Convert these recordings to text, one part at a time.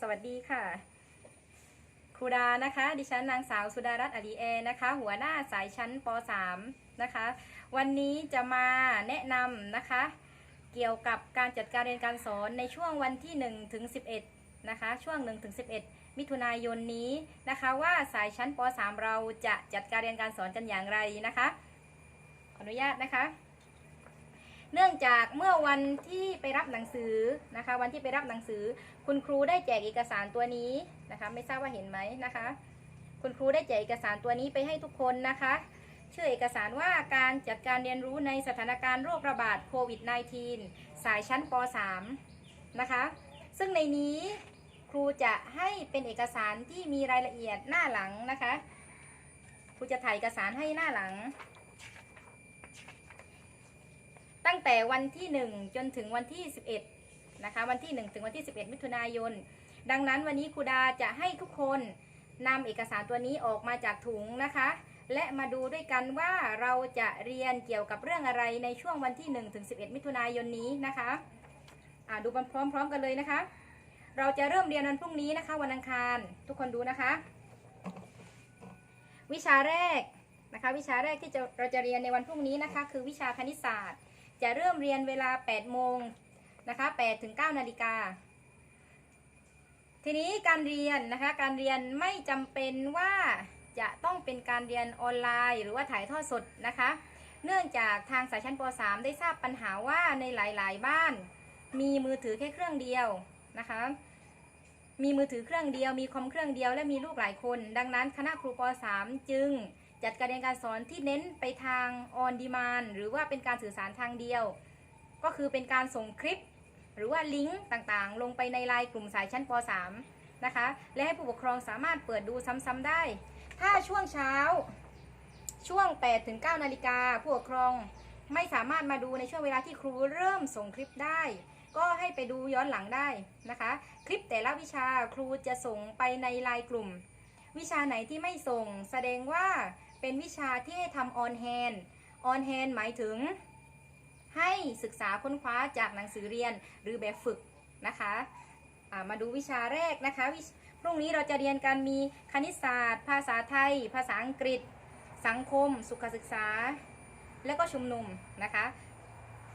สวัสดีค่ะ ครูดานะคะ ดิฉันนางสาวสุดารัตน์อดีแอนะคะ หัวหน้าสายชั้นป .3 นะคะ วันนี้จะมาแนะนำนะคะ เกี่ยวกับการจัดการเรียนการสอนในช่วงวันที่1ถึง11นะคะ ช่วง1ถึง11 มิถุนายนนี้นะคะ ว่าสายชั้นป .3 เราจะจัดการเรียนการสอนกันอย่างไรนะคะ ขออนุญาตนะคะ เนื่องจากเมื่อวันที่ไปรับหนังสือนะคะ วันที่ไปรับหนังสือ คุณครูได้แจกเอกสารตัวนี้นะคะ ไม่ทราบว่าเห็นไหมนะคะ คุณครูได้แจกเอกสารตัวนี้ไปให้ทุกคนนะคะชื่อเอกสารว่าการจัดการเรียนรู้ในสถานการณ์โรคระบาดโควิด -19 สายชั้นป .3 นะคะ ซึ่งในนี้ครูจะให้เป็นเอกสารที่มีรายละเอียดหน้าหลังนะคะ ครูจะถ่ายเอกสารให้หน้าหลัง ตั้งแต่วันที่ 1 จนถึงวันที่ 11นะคะวันที่ 1 ถึงวันที่ 11 มิถุนายน ดังนั้นวันนี้ครูดาจะให้ทุกคนนำเอกสารตัวนี้ออกมาจากถุงนะคะ และมาดูด้วยกันว่าเราจะเรียนเกี่ยวกับเรื่องอะไรในช่วงวันที่ 1 ถึง 11 มิถุนายนนี้นะคะอ่าดูพร้อมๆกันเลยนะคะ เราจะเริ่มเรียนวันพรุ่งนี้นะคะ วันอังคารทุกคนดูนะคะ วิชาแรกนะคะ วิชาแรกที่จะเราจะเรียนในวันพรุ่งนี้นะคะ คือวิชาคณิตศาสตร์ จะเริ่มเรียนเวลา 8 โมงนะคะ8ถึง9นาฬิกา ทีนี้การเรียนนะคะ การเรียนไม่จำเป็นว่าจะต้องเป็นการเรียนออนไลน์ หรือว่าถ่ายทอดสดนะคะ เนื่องจากทางสายชั้นป .3 ได้ทราบปัญหาว่าในหลายๆ บ้าน มีมือถือแค่เครื่องเดียวนะคะ มีมือถือเครื่องเดียว มีคอมเครื่องเดียว และมีลูกหลายคน ดังนั้นคณะครูป .3 จึง จัดการเรียนการสอนที่เน้นไปทางออนดีมานหรือว่าเป็นการสื่อสารทางเดียว ก็คือเป็นการส่งคลิป หรือว่าลิงก์ต่างๆ ลงไปในไลน์กลุ่มสายชั้นป .3 นะคะ และให้ผู้ปกครองสามารถเปิดดูซ้ำๆได้ ถ้าช่วงเช้าช่วง8ถึง9นาฬิกาผู้ปกครองไม่สามารถมาดูในช่วงเวลาที่ครูเริ่มส่งคลิปได้ ก็ให้ไปดูย้อนหลังได้นะคะ คลิปแต่ละวิชาครูจะส่งไปในไลน์กลุ่ม วิชาไหนที่ไม่ส่งแสดงว่า เป็นวิชาที่ให้ทำออนแฮนออนแฮนหมายถึง ให้ศึกษาค้นคว้าจากหนังสือเรียนหรือแบบฝึกนะคะามาดูวิชาแรกนะคะวิชพรุ่งนี้เราจะเรียนกันมีคณิตศาสตร์ ภาษาไทย ภาษาอังกฤษ สังคม สุขศึกษา และก็ชุมนุมนะคะ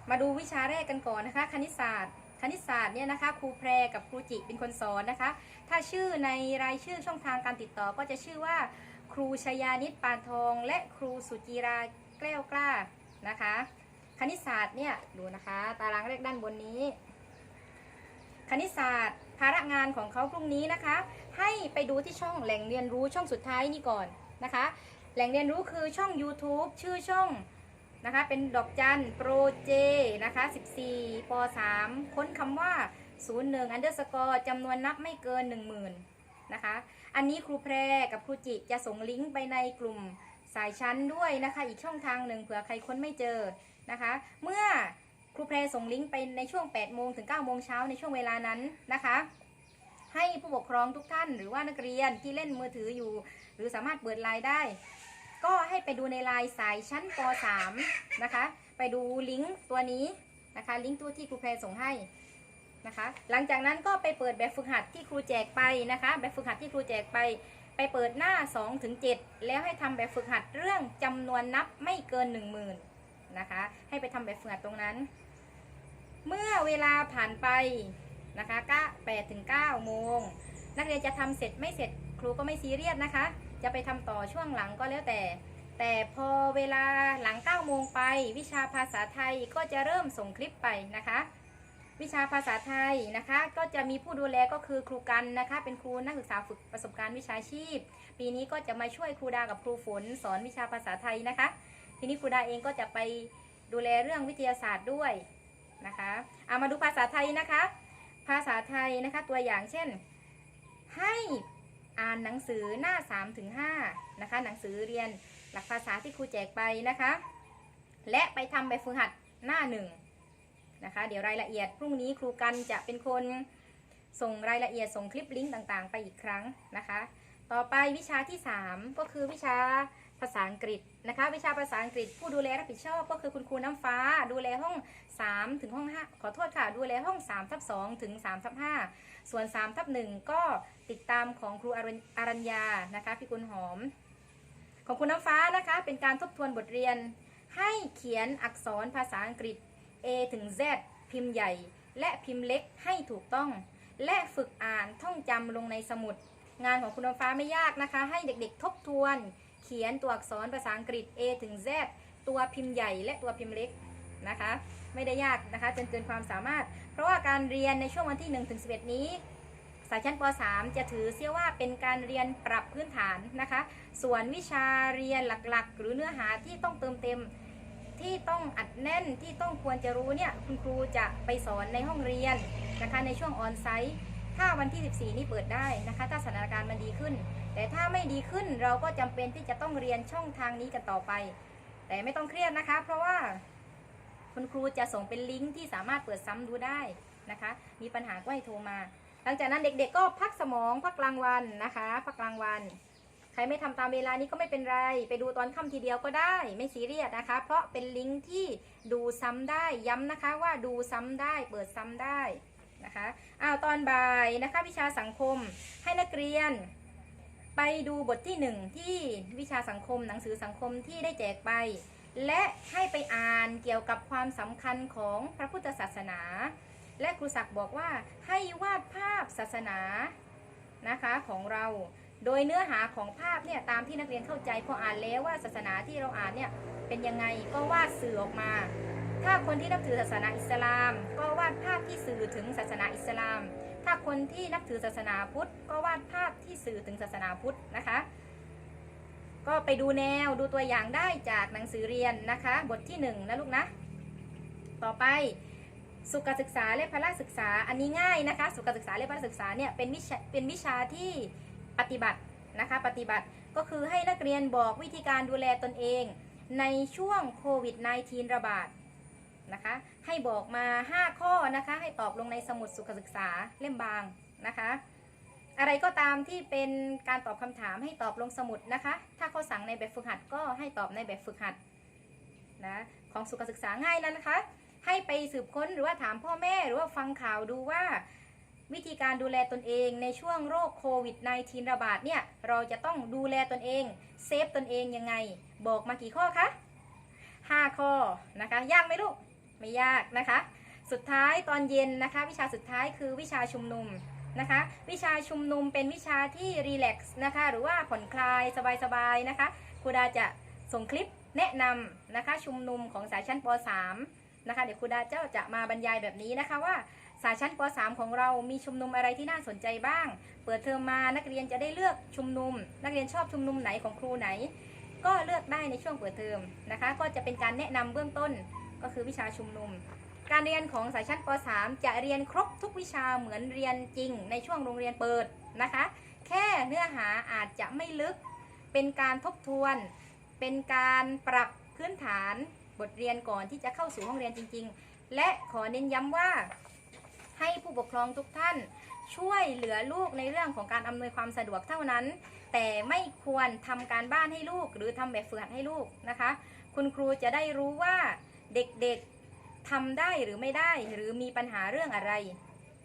มาดูวิชาแรกกันก่อนนะคะ คณิตศาสตร์ คณิตศาสตร์เนี่ยนะคะครูแพรกับครูจิเป็นคนสอนนะคะ ถ้าชื่อในรายชื่อช่องทางการติดต่อก็จะชื่อว่า ครูชยานิตปานทอง และครูสุจิราแก้วกล้านะคะ คณิตศาสตร์เนี่ยดูนะคะตารางเลขด้านบนนี้ คณิตศาสตร์ภาระงานของเขาพรุ่งนี้นะคะ ให้ไปดูที่ช่องแหล่งเรียนรู้ช่องสุดท้ายนี่ก่อนนะคะ แหล่งเรียนรู้คือช่อง YouTube ชื่อช่องนะคะเป็นดอกจันโปรเจนะคะ 14ป3ค้นคำว่า 01 underscore จำนวนนับไม่เกิน 10,000 นะคะ อันนี้ครูแพรกับครูจิจะส่งลิงก์ไปในกลุ่มสายชั้นด้วยนะคะ อีกช่องทางหนึ่งเผื่อใครค้นไม่เจอนะคะ เมื่อครูแพรส่งลิงก์ไปในช่วง 8 โมงถึง 9 โมงเช้าในช่วงเวลานั้นนะคะ ให้ผู้ปกครองทุกท่าน หรือว่านักเรียนที่เล่นมือถืออยู่ หรือสามารถเปิดไลน์ได้ ก็ให้ไปดูในไลน์สายชั้นป .3 นะคะ ไปดูลิงก์ตัวนี้นะคะ ลิงก์ตัวที่ครูแพรส่งให้ นะคะ หลังจากนั้นก็ไปเปิดแบบฝึกหัดที่ครูแจกไปนะคะ แบบฝึกหัดที่ครูแจกไป ไปเปิดหน้า2ถึง7แล้วให้ทำแบบฝึกหัดเรื่องจำนวนนับไม่เกิน 10,000นะคะ ให้ไปทำแบบฝึกหัดตรงนั้น เมื่อเวลาผ่านไปนะคะก็8ถึง9โมง นักเรียนจะทำเสร็จไม่เสร็จครูก็ไม่ซีเรียสนะคะ จะไปทำต่อช่วงหลังก็แล้วแต่ แต่พอเวลาหลัง9โมงไป วิชาภาษาไทยก็จะเริ่มส่งคลิปไปนะคะ วิชาภาษาไทยนะคะ ก็จะมีผู้ดูแลก็คือครูกันนะคะ เป็นครูนักศึกษาฝึกประสบการณ์วิชาชีพ ปีนี้ก็จะมาช่วยครูดากับครูฝน สอนวิชาภาษาไทยนะคะ ทีนี้ครูดาเองก็จะไปดูแลเรื่องวิทยาศาสตร์ด้วยนะคะเอามาดูภาษาไทยนะคะ ภาษาไทยนะคะตัวอย่างเช่น ให้อ่านหนังสือหน้า3ถึง5นะคะ หนังสือเรียนหลักภาษาที่ครูแจกไปนะคะ และไปทำแบฝึกหัดหน้าห นะคะ เดี๋ยวรายละเอียดพรุ่งนี้ครูกันจะเป็นคนส่งรายละเอียดส่งคลิปลิงก์ต่างๆ ไปอีกครั้งนะคะ ต่อไปวิชาที่ 3 ก็คือวิชาภาษาอังกฤษนะคะ วิชาภาษาอังกฤษผู้ดูแลรับผิดชอบ ก็คือคุณครูน้ำฟ้า ดูแลห้อง 3 ถึงห้อง5ขอโทษค่ะ ดูแลห้อง3ทับ2ถึง3ทับ5ส่วน3ทับ1ก็ติดตามของครูอรัญอรัญญานะคะพี่กุลหอม ของคุณน้ำฟ้านะคะ เป็นการทบทวนบทเรียน ให้เขียนอักษรภาษาอังกฤษ A ถึง Z พิมพ์ใหญ่ และพิมพ์เล็กให้ถูกต้อง และฝึกอ่านท่องจำลงในสมุด งานของคุณน้ำฟ้าไม่ยากนะคะ ให้เด็กๆทบทวน เขียนตัวอักษรภาษาอังกฤษ A ถึง Z ตัวพิมพ์ใหญ่และตัวพิมพ์เล็กนะคะ ไม่ได้ยากนะคะจนเกินความสามารถ เพราะว่าการเรียนในช่วงวันที่1ถึง11 นี้สายชั้นป .3 จะถือเสียว่าเป็นการเรียนปรับพื้นฐานนะคะ ส่วนวิชาเรียนหลักๆ หรือเนื้อหาที่ต้องเติมเต็ม ที่ต้องอัดแน่นที่ต้องควรจะรู้เนี่ยคุณครูจะไปสอนในห้องเรียนนะคะในช่วงออนไซต์ถ้าวันที่ 14 นี้เปิดได้นะคะ ถ้าสถานการณ์มันดีขึ้น แต่ถ้าไม่ดีขึ้นเราก็จำเป็นที่จะต้องเรียนช่องทางนี้กันต่อไป แต่ไม่ต้องเครียดนะคะ เพราะว่าคุณครูจะส่งเป็นลิงก์ที่สามารถเปิดซ้ำดูได้นะคะ มีปัญหาก็ให้โทรมา หลังจากนั้นเด็กๆก็พักสมองพักกลางวันนะคะ พักกลางวัน ใครไม่ทำตามเวลานี้ก็ไม่เป็นไร ไปดูตอนค่ำทีเดียวก็ได้ไม่ซีเรียสนะคะ เพราะเป็นลิงก์ที่ดูซ้ำได้ย้ำนะคะว่าดูซ้ำได้เปิดซ้ำได้นะคะอ้าวตอนบ่ายนะคะวิชาสังคมให้นักเรียน ไปดูบทที่หนึ่งที่วิชาสังคมหนังสือสังคมที่ได้แจกไป และให้ไปอ่านเกี่ยวกับความสำคัญของพระพุทธศาสนา และครูศักดิ์บอกว่าให้วาดภาพศาสนานะคะของเรา โดยเนื้อหาของภาพเนี่ยตามที่นักเรียนเข้าใจพออ่านแล้วว่าศาสนาที่เราอ่านเนี่ยเป็นยังไงก็วาดสื่อออกมา ถ้าคนที่นับถือศาสนาอิสลาม ก็วาดภาพที่สื่อถึงศาสนาอิสลาม ถ้าคนที่นับถือศาสนาพุทธ ก็วาดภาพที่สื่อถึงศาสนาพุทธนะคะ ก็ไปดูแนวดูตัวอย่างได้จากหนังสือเรียนนะคะ บทที่หนึ่งนะลูกนะ ต่อไปสุขศึกษาและพละศึกษาอันนี้ง่ายนะคะ สุขศึกษาและพละศึกษาเนี่ยเป็นวิชาเป็นวิชาที่ ปฏิบัตินะคะ ปฏิบัติก็คือให้นักเรียนบอกวิธีการดูแลตนเอง ในช่วงโควิด -19 ระบาดนะคะ ให้บอกมา 5 ข้อนะคะ ให้ตอบลงในสมุดสุขศึกษาเล่มบางนะคะ อะไรก็ตามที่เป็นการตอบคำถามให้ตอบลงสมุดนะคะ ถ้าเขาสั่งในแบบฝึกหัดก็ให้ตอบในแบบฝึกหัดนะของสุขศึกษาง่ายแล้วนะคะ ให้ไปสืบค้นหรือว่าถามพ่อแม่หรือว่าฟังข่าวดูว่า วิธีการดูแลตนเองในช่วงโรคโควิด -19 ระบาดเนี่ย เราจะต้องดูแลตนเอง เซฟตนเองยังไง บอกมากี่ข้อคะ 5 ข้อนะคะ ยากไหมลูก ไม่ยากนะคะ สุดท้ายตอนเย็นนะคะ วิชาสุดท้ายคือวิชาชุมนุมนะคะ วิชาชุมนุมเป็นวิชาที่รีแลกซ์นะคะ หรือว่าผ่อนคลายสบายๆนะคะครูดาจะส่งคลิปแนะนำนะคะชุมนุมของสายชั้นป .3 นะคะเดี๋ยวครูดาเจ้าจะมาบรรยายแบบนี้นะคะว่า สายชั้นป .3 ของเรามีชุมนุมอะไรที่น่าสนใจบ้าง เปิดเทอมมานักเรียนจะได้เลือกชุมนุม นักเรียนชอบชุมนุมไหนของครูไหน ก็เลือกได้ในช่วงเปิดเทอมนะคะ ก็จะเป็นการแนะนำเบื้องต้นก็คือวิชาชุมนุม การเรียนของสายชั้นป .3 จะเรียนครบทุกวิชาเหมือนเรียนจริง ในช่วงโรงเรียนเปิดนะคะ แค่เนื้อหาอาจจะไม่ลึก เป็นการทบทวน เป็นการปรับพื้นฐานบทเรียนก่อนที่จะเข้าสู่ห้องเรียนจริง ๆ และขอเน้นย้ำว่า ให้ผู้ปกครองทุกท่านช่วยเหลือลูกในเรื่องของการอำนวยความสะดวกเท่านั้น แต่ไม่ควรทำการบ้านให้ลูก หรือทำแบบฝึกหัดให้ลูกนะคะ คุณครูจะได้รู้ว่าเด็กๆทำได้หรือไม่ได้หรือมีปัญหาเรื่องอะไร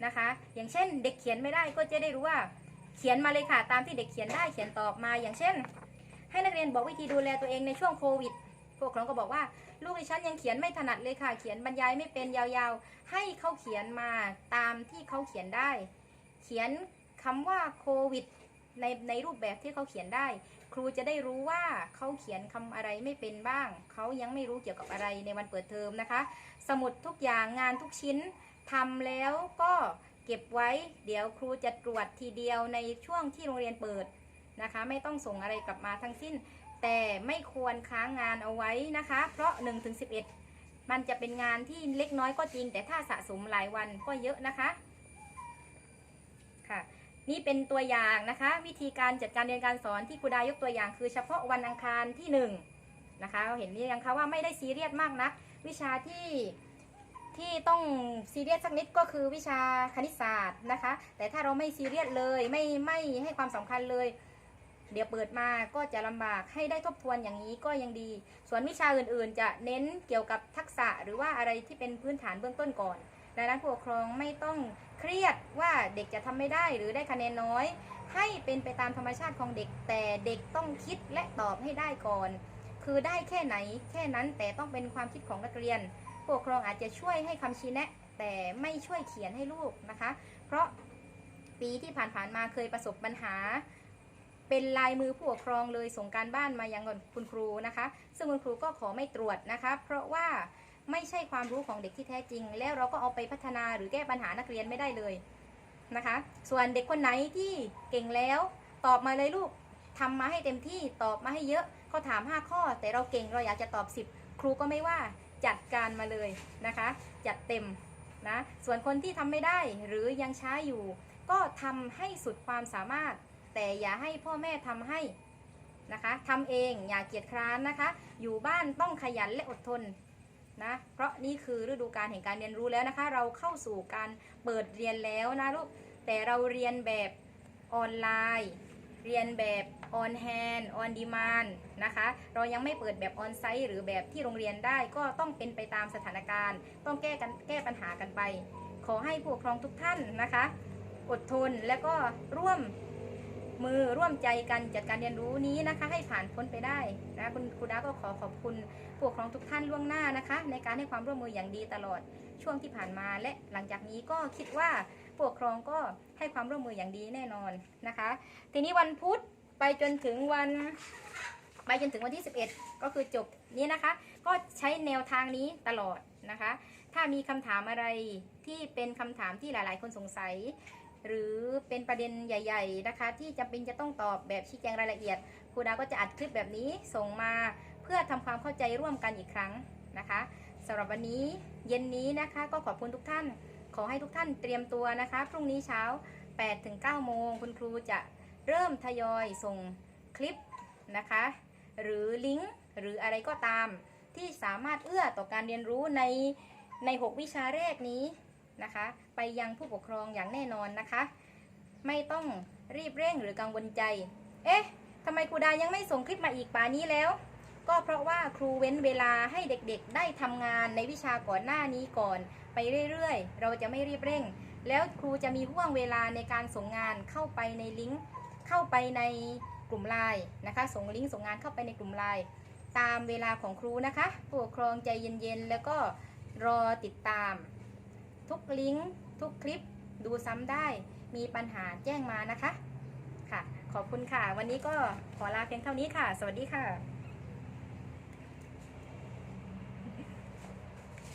นะคะ อย่างเช่น เด็กเขียนไม่ได้ก็จะได้รู้ว่า เขียนมาเลยค่ะตามที่เด็กเขียนได้เขียนตอบมาอย่างเช่น ให้นักเรียนบอกวิธีดูแลตัวเองในช่วงโควิด ผู้ปกครองก็บอกว่า ลูกดิฉันยังเขียนไม่ถนัดเลยค่ะ เขียนบรรยายไม่เป็นยาวๆ ให้เขาเขียนมาตามที่เขาเขียนได้ เขียนคำว่าโควิดในในรูปแบบที่เขาเขียนได้ ครูจะได้รู้ว่าเขาเขียนคำอะไรไม่เป็นบ้าง เขายังไม่รู้เกี่ยวกับอะไรในวันเปิดเทอมนะคะ สมุดทุกอย่างงานทุกชิ้นทำแล้วก็เก็บไว้ เดี๋ยวครูจะตรวจทีเดียวในช่วงที่โรงเรียนเปิดนะคะ ไม่ต้องส่งอะไรกลับมาทั้งสิ้น แต่ไม่ควรค้างงานเอาไว้นะคะ เพราะ1ถึง11มันจะเป็นงานที่เล็กน้อยก็จริง แต่ถ้าสะสมหลายวันก็เยอะนะคะค่ะ นี่เป็นตัวอย่างนะคะ วิธีการจัดการเรียนการสอนที่ครูดายกตัวอย่าง คือเฉพาะวันอังคารที่ 1 นะคะเราเห็นหรือยังคะว่าไม่ได้ซีเรียสมากนะวิชาที่ที่ต้องซีเรียสสักนิดก็คือวิชาคณิตศาสตร์นะคะ แต่ถ้าเราไม่ซีเรียสเลยไม่ไม่ให้ความสำคัญเลย เดี๋ยวเปิดมาก็จะลำบากให้ได้ทบทวนอย่างนี้ก็ยังดี ส่วนวิชาอื่นๆ จะเน้นเกี่ยวกับทักษะหรือว่าอะไรที่เป็นพื้นฐานเบื้องต้นก่อนดังนั้นผู้ปกครองไม่ต้องเครียดว่าเด็กจะทำไม่ได้หรือได้คะแนนน้อย ให้เป็นไปตามธรรมชาติของเด็ก แต่เด็กต้องคิดและตอบให้ได้ก่อน คือได้แค่ไหนแค่นั้นแต่ต้องเป็นความคิดของนักเรียนผู้ปกครองอาจจะช่วยให้คำชี้แนะแต่ไม่ช่วยเขียนให้ลูกนะคะ เพราะปีที่ผ่านๆมาเคยประสบปัญหา เป็นลายมือผู้ปกครองเลยส่งการบ้านมายังคุณครูนะคะ ซึ่งคุณครูก็ขอไม่ตรวจนะคะ เพราะว่าไม่ใช่ความรู้ของเด็กที่แท้จริง แล้วเราก็เอาไปพัฒนาหรือแก้ปัญหานักเรียนไม่ได้เลยนะคะ ส่วนเด็กคนไหนที่เก่งแล้ว ตอบมาเลยลูกทำมาให้เต็มที่ตอบมาให้เยอะเขาถาม 5 ข้อ แต่เราเก่งเราอยากจะตอบ 10 ครูก็ไม่ว่าจัดการมาเลยนะคะ จัดเต็มนะส่วนคนที่ทำไม่ได้หรือยังช้าอยู่ ก็ทำให้สุดความสามารถ แต่อย่าให้พ่อแม่ทำให้นะคะทำเองอย่าเกียจคร้านนะคะ อยู่บ้านต้องขยันและอดทนนะเพราะนี่คือฤดูการแห่งการเรียนรู้แล้วนะคะ เราเข้าสู่การเปิดเรียนแล้วนะลูกแต่เราเรียนแบบออนไลน์ เรียนแบบออนแฮนด์ออนดีมานนะคะ เรายังไม่เปิดแบบออนไซต์หรือแบบที่โรงเรียนได้ก็ต้องเป็นไปตามสถานการณ์ ต้องแก้กันแก้ปัญหากันไป ขอให้ผู้ปกครองทุกท่านนะคะ อดทนและก็ร่วม มือร่วมใจกันจัดการเรียนรู้นี้นะคะ ให้ผ่านพ้นไปได้นะคุณครูดาก็ขอขอบคุณผู้ปกครองทุกท่านล่วงหน้านะคะ ในการให้ความร่วมมืออย่างดีตลอดช่วงที่ผ่านมาและหลังจากนี้ก็คิดว่าผู้ปกครองก็ให้ความร่วมมืออย่างดีแน่นอนนะคะ ทีนี้วันพุธไปจนถึงวันไปจนถึงวันที่ 11 ก็คือจบนี้นะคะ ก็ใช้แนวทางนี้ตลอดนะคะ ถ้ามีคำถามอะไรที่เป็นคำถามที่หลาย ๆ คนสงสัย หรือเป็นประเด็นใหญ่ ๆ นะคะ ที่จำเป็นจะต้องตอบแบบชี้แจงรายละเอียดครูดาก็จะอัดคลิปแบบนี้ส่งมาเพื่อทำความเข้าใจร่วมกันอีกครั้งนะคะสำหรับวันนี้เย็นนี้นะคะก็ขอบคุณทุกท่าน ขอให้ทุกท่านเตรียมตัวนะคะ พรุ่งนี้เช้า8-9โมงคุณครูจะเริ่มทยอยส่งคลิปนะคะ หรือลิงก์หรืออะไรก็ตามที่สามารถเอื้อต่อการเรียนรู้ในใน 6 วิชาแรกนี้ นะคะ ไปยังผู้ปกครองอย่างแน่นอนนะคะ ไม่ต้องรีบเร่งหรือกังวลใจ เอ๊ะทำไมครูดายังไม่ส่งคลิปมาอีกป่านี้แล้ว ก็เพราะว่าครูเว้นเวลาให้เด็กๆ ได้ทำงานในวิชาก่อนหน้านี้ก่อน ไปเรื่อยๆ เราจะไม่รีบเร่ง แล้วครูจะมีห่วงเวลาในการส่งงานเข้าไปในลิงก์เข้าไปในกลุ่มไลน์นะคะ ส่งลิงก์ส่งงานเข้าไปในกลุ่มไลน์ตามเวลาของครูนะคะผู้ปกครองใจเย็นๆ แล้วก็รอติดตาม ทุกลิงก์ทุกคลิปดูซ้ำได้ มีปัญหาแจ้งมานะคะ ค่ะ ขอบคุณค่ะ วันนี้ก็ขอลาเพียงเท่านี้ค่ะ สวัสดีค่ะ